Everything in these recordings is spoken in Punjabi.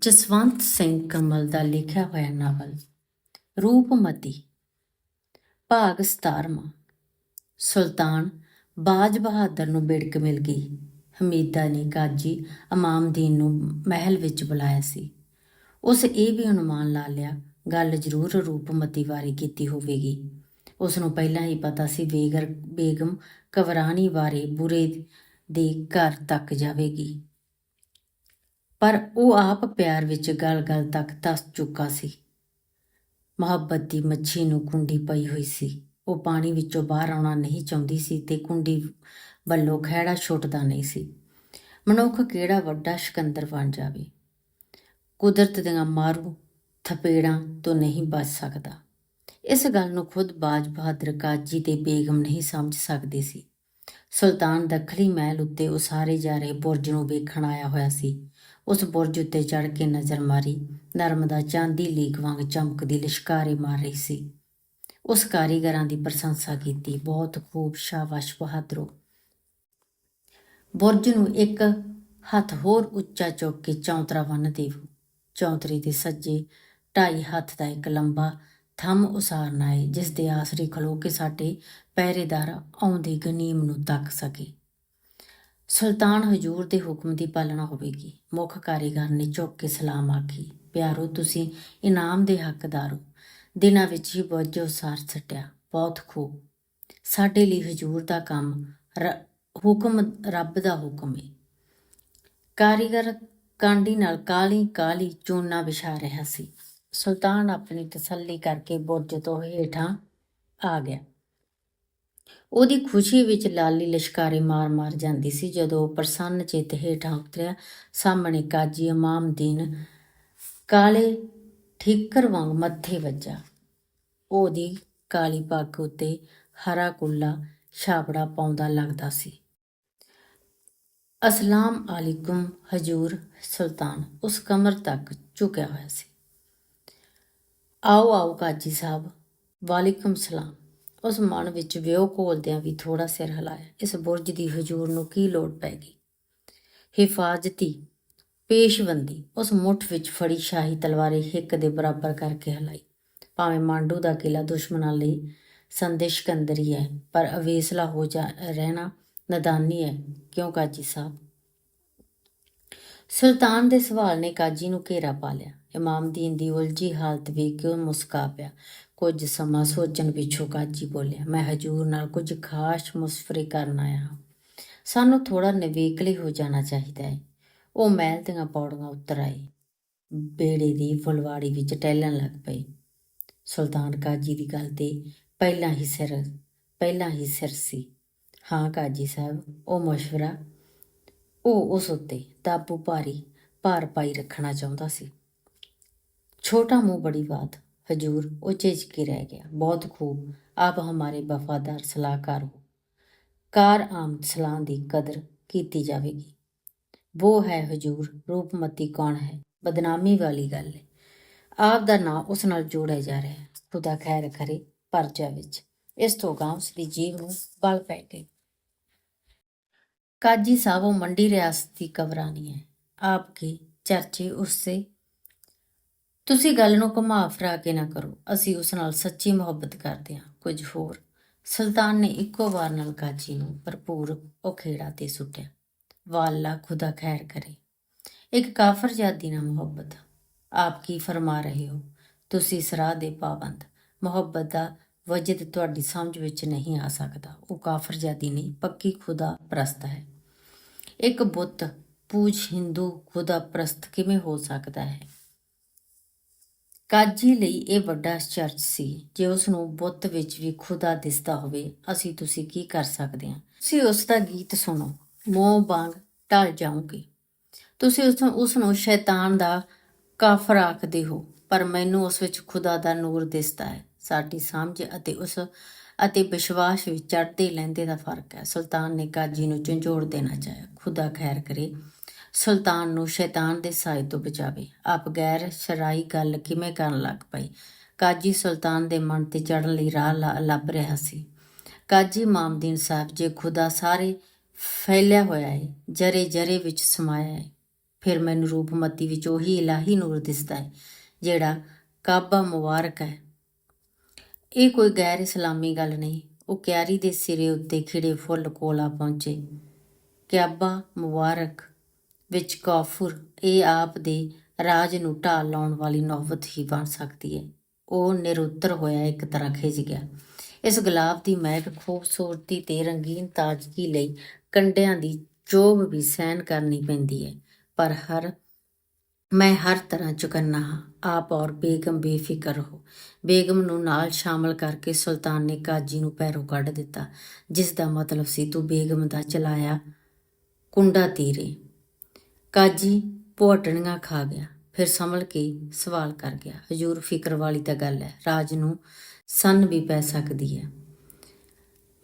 ਜਸਵੰਤ ਸਿੰਘ ਕਮਲ ਦਾ ਲਿਖਿਆ ਹੋਇਆ ਨਾਵਲ ਰੂਪਮਤੀ ਭਾਗ 17ਵਾਂ ਸੁਲਤਾਨ ਬਾਜ ਬਹਾਦਰ ਨੂੰ ਬਿੜਕ ਮਿਲ ਗਈ। ਹਮੀਦਾ ਨੇ ਕਾਜੀ ਇਮਾਮਦੀਨ ਨੂੰ ਮਹਿਲ ਵਿੱਚ ਬੁਲਾਇਆ ਸੀ। ਉਸ ਇਹ ਵੀ ਅਨੁਮਾਨ ਲਾ ਲਿਆ, ਗੱਲ ਜ਼ਰੂਰ ਰੂਪਮਤੀ ਬਾਰੇ ਕੀਤੀ ਹੋਵੇਗੀ। ਉਸ ਨੂੰ ਪਹਿਲਾਂ ਹੀ ਪਤਾ ਸੀ ਬੇਗਰ ਬੇਗਮ ਕਵਰਾਨੀ ਬਾਰੇ ਬੁਰੇ ਦੇ ਘਰ ਤੱਕ ਜਾਵੇਗੀ। ਪਰ ਉਹ ਆਪ ਪਿਆਰ ਵਿੱਚ ਗਲ-ਗਲ ਤੱਕ ਤਸ ਚੁੱਕਾ ਸੀ। ਮੁਹੱਬਤ ਦੀ ਮੱਛੀ ਨੂੰ ਕੁੰਡੀ ਪਈ ਹੋਈ ਸੀ। ਉਹ ਪਾਣੀ ਵਿੱਚੋਂ ਬਾਹਰ ਆਉਣਾ ਨਹੀਂ ਚਾਹੁੰਦੀ ਸੀ ਤੇ ਕੁੰਡੀ ਵੱਲੋਂ ਖਹਿੜਾ ਛੁੱਟਦਾ ਨਹੀਂ ਸੀ। ਮਨੁੱਖ ਕਿਹੜਾ ਵੱਡਾ ਸਿਕੰਦਰ ਬਣ ਜਾਵੇ? ਕੁਦਰਤ ਦੀਆਂ ਮਾਰੂ ਥਪੇੜਾਂ ਤੋਂ ਨਹੀਂ ਬਚ ਸਕਦਾ। ਇਸ ਗੱਲ ਨੂੰ ਖੁਦ ਬਾਜ ਬਹਾਦਰ ਕਾਜੀ ਤੇ ਬੇਗਮ ਨਹੀਂ ਸਮਝ ਸਕਦੇ ਸੀ। ਸੁਲਤਾਨ ਦੱਖਣੀ ਮਹਿਲ ਉੱਤੇ ਉਸਾਰੇ ਜਾ ਰਹੇ ਬੁਰਜ ਨੂੰ ਵੇਖਣ ਆਇਆ ਹੋਇਆ ਸੀ। ਉਸ ਬੁਰਜ ਉੱਤੇ ਚੜ ਕੇ ਨਜ਼ਰ ਮਾਰੀ। ਨਰਮਦਾ ਚਾਂਦੀ ਲੀਕ ਵਾਂਗ ਚਮਕਦੀ ਲਿਸ਼ਕਾਰੇ ਮਾਰ ਰਹੀ ਸੀ। ਉਸ ਕਾਰੀਗਰਾਂ ਦੀ ਪ੍ਰਸ਼ੰਸਾ ਕੀਤੀ। ਬਹੁਤ ਖੂਬ ਸ਼ਾਬਾਸ਼ ਬਹਾਦਰੋ। ਬੁਰਜ ਨੂੰ ਇੱਕ ਹੱਥ ਹੋਰ ਉੱਚਾ ਚੁੱਕ ਕੇ ਚੌਂਤਰਾ ਬੰਨ ਦੇਵੋ। ਚੌਂਤਰੀ ਦੇ ਸੱਜੇ ਢਾਈ ਹੱਥ ਦਾ ਇੱਕ ਲੰਬਾ ਥੰਮ ਉਸਾਰਨਾ ਹੈ ਜਿਸ ਦੇ ਆਸਰੇ ਖਲੋ ਕੇ ਸਾਡੇ ਪਹਿਰੇਦਾਰ ਆਉਂਦੀ ਗਨੀਮ ਨੂੰ ਤੱਕ ਸਕੇ। ਸੁਲਤਾਨ ਹਜੂਰ ਦੇ ਹੁਕਮ ਦੀ ਪਾਲਣਾ ਹੋਵੇਗੀ। ਮੁੱਖ ਕਾਰੀਗਰ ਨੇ ਝੁੱਕ ਕੇ ਸਲਾਮ ਆਖੀ, ਪਿਆਰੋ, ਤੁਸੀਂ ਇਨਾਮ ਦੇ ਹੱਕਦਾਰ ਹੋ। ਦਿਨਾਂ ਵਿੱਚ ਹੀ ਬੁੱਝ ਸਾਰ ਸਟਿਆ, ਬਹੁਤ ਖੂਬ। ਸਾਡੇ ਲਈ ਹਜੂਰ ਦਾ ਕੰਮ ਰ- ਹੁਕਮ ਰੱਬ ਦਾ ਹੁਕਮ ਹੈ ਕਾਰੀਗਰ ਕਾਂਡੀ ਨਾਲ ਕਾਲੀ ਕਾਲੀ ਚੂਨਾ ਵਿਛਾ ਰਿਹਾ ਸੀ। ਸੁਲਤਾਨ ਆਪਣੀ ਤਸੱਲੀ ਕਰਕੇ ਬੁਰਜ ਤੋਂ ਹੇਠਾਂ ਆ ਗਿਆ। ਉਹਦੀ ਖੁਸ਼ੀ ਵਿੱਚ ਲਾਲੀ ਲਿਸ਼ਕਾਰੇ ਮਾਰ-ਮਾਰ ਜਾਂਦੀ ਸੀ ਜਦੋਂ ਉਹ ਪ੍ਰਸੰਨ ਚਿੱਤ ਹੇਠਾਂ ਉਤਰਿਆ। ਸਾਹਮਣੇ ਕਾਜੀ ਇਮਾਮਦੀਨ ਕਾਲੇ ਠੀਕਰ ਵਾਂਗ ਮੱਥੇ ਵੱਜਾ। ਉਹਦੀ ਕਾਲੀ ਪੱਗ ਉੱਤੇ ਹਰਾ ਕੁੱਲਾ ਛਾਪੜਾ ਪਾਉਂਦਾ ਲੱਗਦਾ ਸੀ। ਅਸਲਾਮ ਅਲੈਕੁਮ ਹਜੂਰ ਸੁਲਤਾਨ, ਉਸ ਕਮਰ ਤੱਕ ਝੁਕਿਆ ਹੋਇਆ ਸੀ। ਆਓ ਆਓ ਕਾਜੀ ਸਾਹਿਬ, ਵਾਲੇਕੁਮ ਸਲਾਮ। ਉਸ ਮਨ ਵਿੱਚ ਵਿਉ ਘੋਲਦਿਆਂ ਵੀ ਥੋੜਾ ਸਿਰ ਹਿਲਾਇਆ। ਇਸ ਬੁਰਜ ਦੀ ਹਜੂਰ ਨੂੰ ਕੀ ਲੋੜ ਪੈ ਗਈ? ਹਿਫਾਜ਼ਤੀ, ਪੇਸ਼ਵੰਦੀ, ਉਸ ਮੁੱਠ ਵਿੱਚ ਫੜੀ ਸ਼ਾਹੀ ਤਲਵਾਰੇ ਹਿੱਕ ਦੇ ਬਰਾਬਰ ਕਰਕੇ ਹਲਾਈ। ਭਾਵੇਂ ਮਾਂਡੂ ਦਾ ਕਿਲਾ ਦੁਸ਼ਮਣਾਂ ਲਈ ਸੰਦੇਸ਼ਕੰਦਰੀ ਹੈ, ਪਰ ਅਵੇਸਲਾ ਹੋ ਜਾ ਰਹਿਣਾ ਨਦਾਨੀ ਹੈ। ਕਿਉਂ ਕਾਜੀ ਸਾਹਿਬ? ਸੁਲਤਾਨ ਦੇ ਸਵਾਲ ਨੇ ਕਾਜੀ ਨੂੰ ਘੇਰਾ ਪਾ ਲਿਆ। ਇਮਾਮਦੀਨ ਦੀ ਉਲਝੀ ਹਾਲਤ ਵੇਖ ਕੇ ਉਹ ਮੁਸਕਾ ਪਿਆ। ਕੁਝ ਸਮਾਂ ਸੋਚਣ ਪਿੱਛੋਂ ਕਾਜੀ ਬੋਲਿਆ, ਮੈਂ ਹਜੂਰ ਨਾਲ ਕੁਝ ਖਾਸ ਮੁਸਫਰੇ ਕਰਨ ਆਇਆ ਹਾਂ। ਸਾਨੂੰ ਥੋੜਾ ਨਵੇਕਲੇ ਹੋ ਜਾਣਾ ਚਾਹੀਦਾ ਹੈ। ਉਹ ਮਹਿਲ ਦੀਆਂ ਪੌੜੀਆਂ ਉਤਰ ਆਏ। ਬੇੜੇ ਦੀ ਫੁਲਵਾੜੀ ਵਿੱਚ ਟਹਿਲਣ ਲੱਗ ਪਏ। ਸੁਲਤਾਨ ਕਾਜੀ ਦੀ ਗੱਲ ਤੇ ਪਹਿਲਾਂ ਹੀ ਸਿਰ, ਪਹਿਲਾਂ ਹੀ ਸਿਰ ਸੀ। ਹਾਂ ਕਾਜੀ ਸਾਹਿਬ, ਉਹ ਮਸ਼ਵਰਾ ਉਹ ਉਸ ਉੱਤੇ ਤਾਬੂ ਭਾਰੀ ਭਾਰ ਪਾਈ ਰੱਖਣਾ ਚਾਹੁੰਦਾ ਸੀ। ਛੋਟਾ ਮੂੰਹ ਬੜੀ ਬਾਤ, ਹਜੂਰ ਉਹ ਝਿਜਕ ਕੇ ਰਹਿ ਗਿਆ। ਬਹੁਤ ਖੂਬ, ਆਪ ਹਮਾਰੇ ਵਫਾਦਾਰ ਸਲਾਹਕਾਰ ਹੋ। ਕਾਰ ਆਮ ਸਲਾਹ ਦੀ ਕਦਰ ਕੀਤੀ ਜਾਵੇਗੀ। ਉਹ ਹੈ ਹਜੂਰ, ਰੂਪਮਤੀ ਕੌਣ ਹੈ? ਬਦਨਾਮੀ ਵਾਲੀ ਗੱਲ ਹੈ। ਆਪ ਦਾ ਨਾਂ ਉਸ ਨਾਲ ਜੋੜਿਆ ਜਾ ਰਿਹਾ ਹੈ। ਖੁਦਾ ਖੈਰ ਕਰੇ ਪਰਜਾ ਵਿੱਚ। ਇਸ ਤੋਂ ਗਾਂ ਉਸ ਦੀ ਜੀਵ ਨੂੰ ਬਲ ਪੈ ਗਈ। काजी साहब वो मंडी रियासत की कवरानी है आपके ਚਰਚੇ ਉਸਸੇ ਤੁਸੀਂ ਗੱਲ ਨੂੰ ਘੁਮਾ ਫਿਰਾ ਕੇ ਨਾ ਕਰੋ ਅਸੀਂ ਉਸ ਨਾਲ ਸੱਚੀ ਮੁਹੱਬਤ ਕਰਦੇ ਹਾਂ ਕੁਝ ਹੋਰ ਸੁਲਤਾਨ ਨੇ ਇੱਕੋ ਵਾਰ ਨਾਲ ਕਾਜੀ ਨੂੰ ਭਰਪੂਰ ਉਖੇੜਾ ਤੇ ਸੁੱਟਿਆ ਵਾਲਾ ਖੁਦਾ ਖੈਰ ਕਰੇ ਇੱਕ ਕਾਫਰ ਜਾਦੀ ਨਾਲ ਮੁਹੱਬਤ ਆਪ ਕੀ ਫਰਮਾ ਰਹੇ ਹੋ ਤੁਸੀਂ ਸਰਾਹ ਦੇ ਪਾਬੰਦ ਮੁਹੱਬਤ ਦਾ ਵਜਦ ਤੁਹਾਡੀ ਸਮਝ ਵਿੱਚ ਨਹੀਂ ਆ ਸਕਦਾ। ਉਹ ਕਾਫਰ ਜਾਦੀ ਨਹੀਂ, ਪੱਕੀ ਖੁਦਾ ਪ੍ਰਸਤ ਹੈ। ਇੱਕ ਬੁੱਤ ਪੂਜ ਹਿੰਦੂ ਖੁਦਾ ਪ੍ਰਸਤ ਕਿਵੇਂ ਹੋ ਸਕਦਾ ਹੈ? ਕਾਜੀ ਲਈ ਇਹ ਵੱਡਾ ਚਰਚ ਸੀ, ਜੇ ਉਸ ਨੂੰ ਬੁੱਤ ਵਿੱਚ ਵੀ ਖੁਦਾ ਦਿਸਦਾ ਹੋਵੇ, ਅਸੀਂ ਤੁਸੀਂ ਕੀ ਕਰ ਸਕਦੇ ਹਾਂ? ਤੁਸੀਂ ਉਸ ਦਾ ਗੀਤ ਸੁਣੋ, ਮੋਹ ਵਾਂਗ ਢਲ ਜਾਓਗੇ ਤੁਸੀਂ ਉਸ ਨੂੰ ਉਸ ਨੂੰ ਸ਼ੈਤਾਨ ਦਾ ਕਾਫਰ ਆਖਦੇ ਹੋ, ਪਰ ਮੈਨੂੰ ਉਸ ਵਿੱਚ ਖੁਦਾ ਦਾ ਨੂਰ ਦਿਸਦਾ ਹੈ। ਸਾਡੀ ਸਮਝ ਅਤੇ ਉਸ ਅਤੇ ਵਿਸ਼ਵਾਸ ਵਿੱਚ ਚੜ੍ਹਦੇ ਲੈਂਦੇ ਦਾ ਫ਼ਰਕ ਹੈ। ਸੁਲਤਾਨ ਨੇ ਕਾਜੀ ਨੂੰ ਝੰਜੋੜ ਦੇਣਾ ਚਾਹਿਆ। ਖੁਦਾ ਖੈਰ ਕਰੇ, ਸੁਲਤਾਨ ਨੂੰ ਸ਼ੈਤਾਨ ਦੇ ਸਾਏ ਤੋਂ ਬਚਾਵੇ। ਆਪ ਗੈਰ ਸ਼ਰਾਈ ਗੱਲ ਕਿਵੇਂ ਕਰਨ ਲੱਗ ਪਈ? ਕਾਜੀ ਸੁਲਤਾਨ ਦੇ ਮਨ ਤੇ ਚੜਨ ਲਈ ਰਾਹ ਲਾ- ਲੱਭ ਰਿਹਾ ਸੀ। ਕਾਜੀ ਮਾਮਦੀਨ ਸਾਹਿਬ, ਜੇ ਖੁਦਾ ਸਾਰੇ ਫੈਲਿਆ ਹੋਇਆ ਹੈ ਜਰੇ ਜਰੇ ਵਿੱਚ ਸਮਾਇਆ ਹੈ ਫਿਰ ਮੈਨੂੰ ਰੂਪਮਤੀ ਵਿੱਚ ਉਹੀ ਇਲਾਹੀ ਨੂਰ ਦਿਸਦਾ ਹੈ ਜਿਹੜਾ ਕਾਬਾ ਮੁਬਾਰਕ ਹੈ। ਇਹ ਕੋਈ ਗੈਰ ਇਸਲਾਮੀ ਗੱਲ ਨਹੀਂ। ਉਹ ਕਿਆਰੀ ਦੇ ਸਿਰੇ ਉੱਤੇ ਖਿੜੇ ਫੁੱਲ ਕੋਲਾ ਪਹੁੰਚੇ। ਕਿਆਬਾ ਮੁਬਾਰਕ ਵਿੱਚ ਕਾਫੁਰ, ਇਹ ਆਪ ਦੇ ਰਾਜ ਨੂੰ ਢਾਲ ਲਾਉਣ ਵਾਲੀ ਨੌਬਤ ਹੀ ਬਣ ਸਕਦੀ ਹੈ ਉਹ ਨਿਰੁੱਤਰ ਹੋਇਆ ਇੱਕ ਤਰ੍ਹਾਂ ਖਿਜ ਗਿਆ। ਇਸ ਗੁਲਾਬ ਦੀ ਮਹਿਕ ਖੂਬਸੂਰਤੀ ਤੇ ਰੰਗੀਨ ਤਾਜ਼ਗੀ ਲਈ ਕੰਡਿਆਂ ਦੀ ਚੋਭ ਵੀ ਸਹਿਣ ਕਰਨੀ ਪੈਂਦੀ ਹੈ ਪਰ ਹਰ ਮੈਂ ਹਰ ਤਰ੍ਹਾਂ ਚੁਕੰਨਾ ਹਾਂ। ਆਪ ਔਰ ਬੇਗਮ ਬੇਫਿਕਰ ਰਹੋ। ਬੇਗਮ ਨੂੰ ਨਾਲ ਸ਼ਾਮਲ ਕਰਕੇ ਸੁਲਤਾਨ ਨੇ ਕਾਜੀ ਨੂੰ ਪੈਰੋਂ ਕੱਢ ਦਿੱਤਾ, ਜਿਸ ਦਾ ਮਤਲਬ ਸੀ ਤੂੰ ਬੇਗਮ ਦਾ ਚਲਾਇਆ ਕੁੰਡਾ ਤੀਰੇ। ਕਾਜੀ ਪੋਟਣੀਆਂ ਖਾ ਗਿਆ, ਫਿਰ ਸੰਭਲ ਕੇ ਸਵਾਲ ਕਰ ਗਿਆ, ਹਜੂਰ, ਫਿਕਰ ਵਾਲੀ ਤਾਂ ਗੱਲ ਹੈ, ਰਾਜ ਨੂੰ ਸੰਨ ਵੀ ਪੈ ਸਕਦੀ ਹੈ।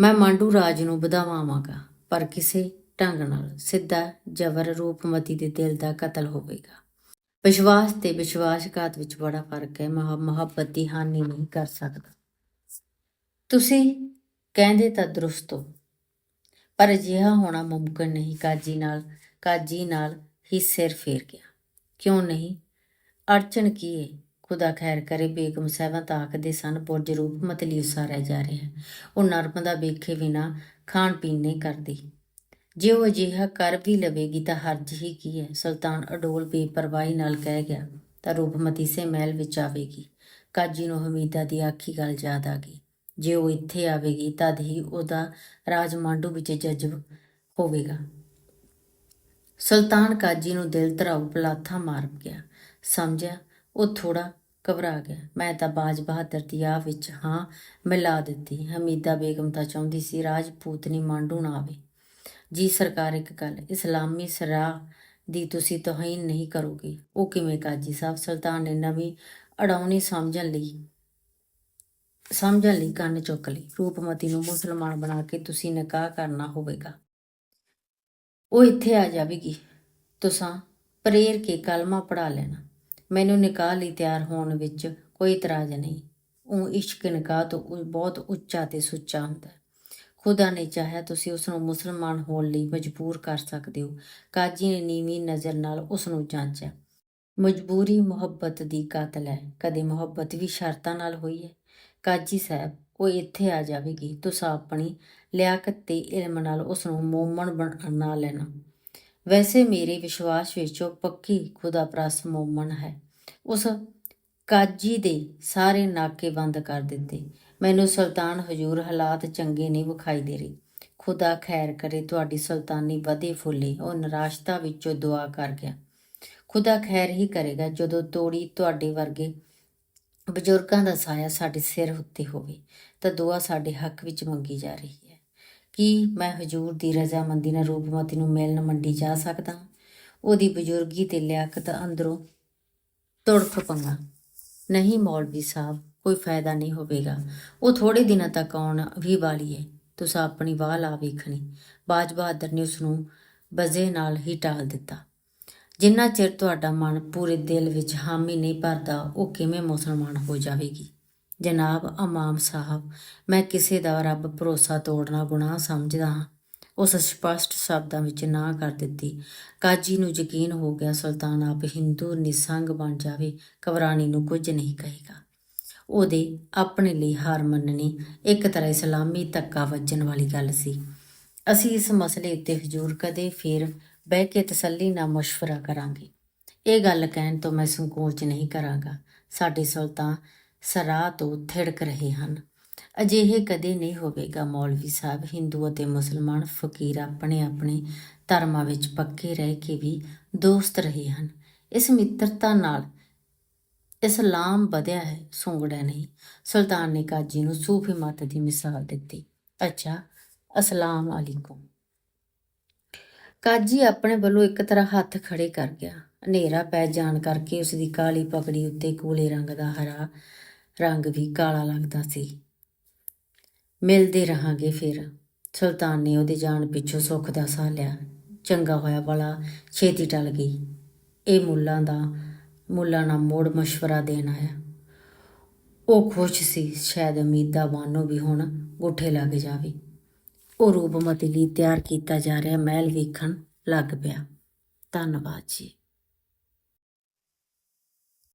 ਮੈਂ ਮਾਂਡੂ ਰਾਜ ਨੂੰ ਵਧਾਵਾਂਗਾ, ਪਰ ਕਿਸੇ ਢੰਗ ਨਾਲ ਸਿੱਧਾ ਜਬਰ ਰੂਪਮਤੀ ਦੇ ਦਿਲ ਦਾ ਕਤਲ ਹੋਵੇਗਾ। ਵਿਸ਼ਵਾਸ ਤੇ ਵਿਸ਼ਵਾਸਘਾਤ ਵਿੱਚ ਬੜਾ ਫ਼ਰਕ ਹੈ। ਮਹਾ ਮੁਹੱਬਤ ਦੀ ਹਾਨੀ ਨਹੀਂ ਕਰ ਸਕਦਾ। ਤੁਸੀਂ ਕਹਿੰਦੇ ਤਾਂ ਦਰੁਸਤ ਹੋ, ਪਰ ਅਜਿਹਾ ਹੋਣਾ ਮੁਮਕਨ ਨਹੀਂ। ਕਾਜੀ ਨਾਲ ਕਾਜੀ ਨਾਲ ਹੀ ਸਿਰ ਫੇਰ ਗਿਆ। ਕਿਉਂ ਨਹੀਂ? ਅੜਚਨ ਕੀ ਹੈ ਖੁਦਾ ਖੈਰ ਕਰੇ, ਬੇਗਮ ਸਾਹਿਬਾਂ ਤਾਂ ਆਖਦੇ ਸਨ, ਪੁਰਜ ਰੂਪ ਮਤਲੀ ਉਸਾਰਿਆ ਜਾ ਰਿਹਾ ਉਹ ਨਰਮ ਦਾ ਵੇਖੇ ਬਿਨਾ ਖਾਣ ਪੀਣ ਨਹੀਂ ਕਰਦੀ। ਜੇ ਉਹ ਅਜਿਹਾ ਕਰ ਵੀ ਲਵੇਗੀ ਤਾਂ ਹਰਜ ਹੀ ਕੀ ਹੈ? ਸੁਲਤਾਨ ਅਡੋਲ ਬੇਪਰਵਾਹੀ ਨਾਲ ਕਹਿ ਗਿਆ, ਤਾਂ ਰੂਪਮਤੀ ਸੇ ਮਹਿਲ ਵਿੱਚ ਆਵੇਗੀ। ਕਾਜੀ ਨੂੰ ਹਮੀਦਾ ਦੀ ਆਖੀ ਗੱਲ ਯਾਦ ਆ ਗਈ। ਜੇ ਉਹ ਇੱਥੇ ਆਵੇਗੀ, ਤਦ ਹੀ ਉਹਦਾ ਰਾਜ ਮਾਂਡੂ ਵਿੱਚ ਜਜ਼ਬ ਹੋਵੇਗਾ। ਸੁਲਤਾਨ ਕਾਜੀ ਨੂੰ ਦਿਲ ਧਰਾਉ ਪਲਾਥਾ ਮਾਰ ਗਿਆ। ਸਮਝਿਆ, ਉਹ ਥੋੜਾ ਘਬਰਾ ਗਿਆ। ਮੈਂ ਤਾਂ ਬਾਜ ਬਹਾਦਰ ਦੀ ਆਹ ਵਿੱਚ ਹਾਂ, ਮਿਲਾ ਦਿੱਤੀ। ਹਮੀਦਾ ਬੇਗਮ ਤਾਂ ਚਾਹੁੰਦੀ ਸੀ ਰਾਜਪੂਤਨੀ ਮਾਂਡੂ ਨਾ ਆਵੇ। ਜੀ ਸਰਕਾਰ ਇੱਕ ਗੱਲ, ਇਸਲਾਮੀ ਸਰਾਹ ਦੀ ਤੁਸੀਂ ਤੋਹੀਨ ਨਹੀਂ ਕਰੋਗੇ। ਉਹ ਕਿਵੇਂ ਕਾਜੀ ਸਾਹਿਬ ਸੁਲਤਾਨ ਨੇ ਨਵੀਂ ਅੜਾਉਣੀ ਸਮਝਣ ਲਈ ਸਮਝਣ ਲਈ ਕੰਨ ਚੁੱਕ ਲਈ ਰੂਪਮਤੀ ਨੂੰ ਮੁਸਲਮਾਨ ਬਣਾ ਕੇ ਤੁਸੀਂ ਨਿਕਾਹ ਕਰਨਾ ਹੋਵੇਗਾ। ਉਹ ਇੱਥੇ ਆ ਜਾਵੇਗੀ। ਤੁਸਾਂ ਪ੍ਰੇਰ ਕੇ ਕਲਮਾ ਪੜਾ ਲੈਣਾ। ਮੈਨੂੰ ਨਿਕਾਹ ਲਈ ਤਿਆਰ ਹੋਣ ਵਿੱਚ ਕੋਈ ਇਤਰਾਜ਼ ਨਹੀਂ। ਉਹ ਇਸ਼ਕ ਨਿਕਾਹ ਤੋਂ ਬਹੁਤ ਉੱਚਾ ਤੇ ਸੁੱਚਾ ਹੁੰਦਾ ਖੁਦਾ ਨੇ ਚਾਹਿਆ ਤੁਸੀਂ ਉਸ ਨੂੰ ਮੁਸਲਮਾਨ ਹੋਣ ਲਈ ਮਜਬੂਰ ਕਰ ਸਕਦੇ ਹੋ। ਕਾਜੀ ਨੇ ਨੀਵੀਂ ਨਜ਼ਰ ਨਾਲ ਉਸ ਨੂੰ ਜਾਂਚਿਆ। ਮਜਬੂਰੀ ਮੁਹੱਬਤ ਦੀ ਕਾਤਲ ਹੈ। ਕਦੇ ਮੁਹੱਬਤ ਵੀ ਸ਼ਰਤਾਂ ਨਾਲ ਹੋਈ ਹੈ। ਕਾਜੀ ਸਾਹਿਬ, ਉਹ ਇੱਥੇ ਆ ਜਾਵੇਗੀ। ਤੁਸੀਂ ਆਪਣੀ ਲਿਆਕਤ ਤੇ ਇਲਮ ਨਾਲ ਉਸ ਨੂੰ ਮੋਮਣ ਬਣਾ ਲੈਣਾ। ਵੈਸੇ ਮੇਰੇ ਵਿਸ਼ਵਾਸ ਵਿੱਚ ਉਹ ਪੱਕੀ ਖੁਦਾ ਪ੍ਰਸ ਮੋਮਣ ਹੈ। ਉਸ ਕਾਜੀ ਦੇ ਸਾਰੇ ਨਾਕੇ ਬੰਦ ਕਰ ਦਿੱਤੇ। ਮੈਨੂੰ ਸੁਲਤਾਨ ਹਜੂਰ ਹਾਲਾਤ ਚੰਗੇ ਨਹੀਂ ਵਿਖਾਈ ਦੇ ਰਹੇ। ਖੁਦਾ ਖੈਰ ਕਰੇ ਤੁਹਾਡੀ ਸੁਲਤਾਨੀ ਵਧੇ ਫੁੱਲੇ, ਉਹ ਨਿਰਾਸ਼ਤਾ ਵਿੱਚੋਂ ਦੁਆ ਕਰ ਗਿਆ। ਖੁਦਾ ਖੈਰ ਹੀ ਕਰੇਗਾ ਜਦੋਂ ਤੋੜੀ ਤੁਹਾਡੇ ਵਰਗੇ ਬਜ਼ੁਰਗਾਂ ਦਾ ਸਾਇਆ ਸਾਡੇ ਸਿਰ ਉੱਤੇ ਹੋਵੇ, ਤਾਂ ਦੁਆ ਸਾਡੇ ਹੱਕ ਵਿੱਚ ਮੰਗੀ ਜਾ ਰਹੀ ਹੈ। ਕੀ ਮੈਂ ਹਜੂਰ ਦੀ ਰਜ਼ਾਮੰਦੀ ਨਾਲ ਰੂਪਮਤੀ ਨੂੰ ਮਿਲਣ ਮੰਡੀ ਜਾ ਸਕਦਾ ਹਾਂ? ਉਹਦੀ ਬਜ਼ੁਰਗੀ ਤੇ ਲਿਆਕਤ ਅੰਦਰੋਂ ਤੁੜਫ ਪੰਗਾ ਨਹੀਂ ਮੌਲਵੀ ਸਾਹਿਬ, ਕੋਈ ਫਾਇਦਾ ਨਹੀਂ ਹੋਵੇਗਾ। ਉਹ ਥੋੜੇ ਦਿਨਾਂ ਤੱਕ ਆਉਣ ਵੀ ਵਾਲੀ ਹੈ ਤੁਸੀਂ ਆਪਣੀ ਵਾਹ ਲਾ ਵੇਖਣੀ। ਬਾਜ ਬਹਾਦਰ ਨੇ ਉਸ ਨੂੰ ਬਜ਼ੇ ਨਾਲ ਹੀ ਟਾਲ ਦਿੱਤਾ। ਜਿੰਨਾ ਚਿਰ ਤੁਹਾਡਾ ਮਨ ਪੂਰੇ ਦਿਲ ਵਿੱਚ ਹਾਮੀ ਨਹੀਂ ਭਰਦਾ, ਉਹ ਕਿਵੇਂ ਮੁਸਲਮਾਨ ਹੋ ਜਾਵੇਗੀ? ਜਨਾਬ ਇਮਾਮ ਸਾਹਿਬ, ਮੈਂ ਕਿਸੇ ਦਾ ਰੱਬ ਭਰੋਸਾ ਤੋੜਨਾ ਗੁਨਾਹ ਸਮਝਦਾ ਹਾਂ। ਉਸ ਸਪਸ਼ਟ ਸ਼ਬਦਾਂ ਵਿੱਚ ਨਾ ਕਰ ਦਿੱਤੀ ਕਾਜੀ ਨੂੰ ਯਕੀਨ ਹੋ ਗਿਆ ਸੁਲਤਾਨ ਆਪ ਹਿੰਦੂ ਨਿਸੰਗ ਬਣ ਜਾਵੇ ਕਵਰਾਣੀ ਨੂੰ ਕੁਝ ਨਹੀਂ ਕਹੇਗਾ ਉਹਦੇ ਆਪਣੇ ਲਈ ਹਾਰ ਮੰਨਣੀ ਇੱਕ ਤਰ੍ਹਾਂ ਇਸਲਾਮੀ ਧੱਕਾ ਵੱਜਣ ਵਾਲੀ ਗੱਲ ਸੀ ਅਸੀਂ ਇਸ ਮਸਲੇ ਉੱਤੇ ਹਜੂਰ ਕਦੇ ਫਿਰ ਬਹਿ ਕੇ ਤਸੱਲੀ ਨਾਲ مشورہ ਕਰਾਂਗੇ ਇਹ ਗੱਲ ਕਹਿਣ ਤੋਂ ਮੈਂ ਸੰਕੋਚ ਨਹੀਂ ਕਰਾਂਗਾ ਸਾਡੇ ਸੁਲਤਾਨ ਸਰਾਹ ਤੋਂ ਥਿੜਕ ਰਹੇ ਹਨ ਅਜਿਹੇ ਕਦੇ ਨਹੀਂ ਹੋਵੇਗਾ ਮੌਲਵੀ ਸਾਹਿਬ। ਹਿੰਦੂ ਅਤੇ ਮੁਸਲਮਾਨ ਫਕੀਰ ਆਪਣੇ ਆਪਣੇ ਧਰਮਾਂ ਵਿੱਚ ਪੱਕੇ ਰਹਿ ਕੇ ਵੀ ਦੋਸਤ ਰਹੇ ਹਨ। ਇਸ ਮਿੱਤਰਤਾ ਨਾਲ ਇਸਲਾਮ ਵਧਿਆ ਹੈ, ਸੁੰਗੜਿਆ ਨਹੀਂ। ਸੁਲਤਾਨ ਨੇ ਕਾਜੀ ਨੂੰ ਸੂਫੀ ਮਤ ਦੀ ਮਿਸਾਲ ਦਿੱਤੀ। ਅੱਛਾ, ਅਸਲਾਮ ਅਲੈਕੁਮ। ਕਾਜੀ ਆਪਣੇ ਵੱਲੋਂ ਇੱਕ ਤਰ੍ਹਾਂ ਹੱਥ ਖੜੇ ਕਰ ਗਿਆ। ਹਨੇਰਾ ਪੈ ਜਾਣ ਕਰਕੇ ਉਸ ਦੀ ਕਾਲੀ ਪਗੜੀ ਉੱਤੇ ਕੋਲੇ ਰੰਗ ਦਾ ਹਰਾ ਰੰਗ ਵੀ ਕਾਲਾ ਲੱਗਦਾ ਸੀ। ਮਿਲਦੇ ਰਹਾਂਗੇ ਫਿਰ। ਸੁਲਤਾਨ ਨੇ ਉਹਦੇ ਜਾਣ ਪਿੱਛੋਂ ਸੁੱਖ ਦਾ ਸਾਹ ਲਿਆ ਚੰਗਾ ਹੋਇਆ ਵਾਲਾ ਛੇਤੀ ਟਲ ਗਈ। ਇਹ ਮੁੱਲਾਂ ਦਾ, ਮੁੱਲਾਂ ਨਾਲ ਮੋੜ مشਵਰਾ ਦੇਣ ਆਇਆ। ਉਹ ਖੁਸ਼ ਸੀ, ਸ਼ਾਇਦ ਉਮੀਦ ਦਾ ਬਾਨੋ ਵੀ ਹੁਣ ਗੁੱਠੇ ਲੱਗ ਜਾਵੇ। ਉਹ ਰੂਪਮਤੀ ਲਈ ਤਿਆਰ ਕੀਤਾ ਜਾ ਰਿਹਾ, ਮਹਿਲ ਵੇਖਣ ਲੱਗ ਪਿਆ। ਧੰਨਵਾਦ ਜੀ।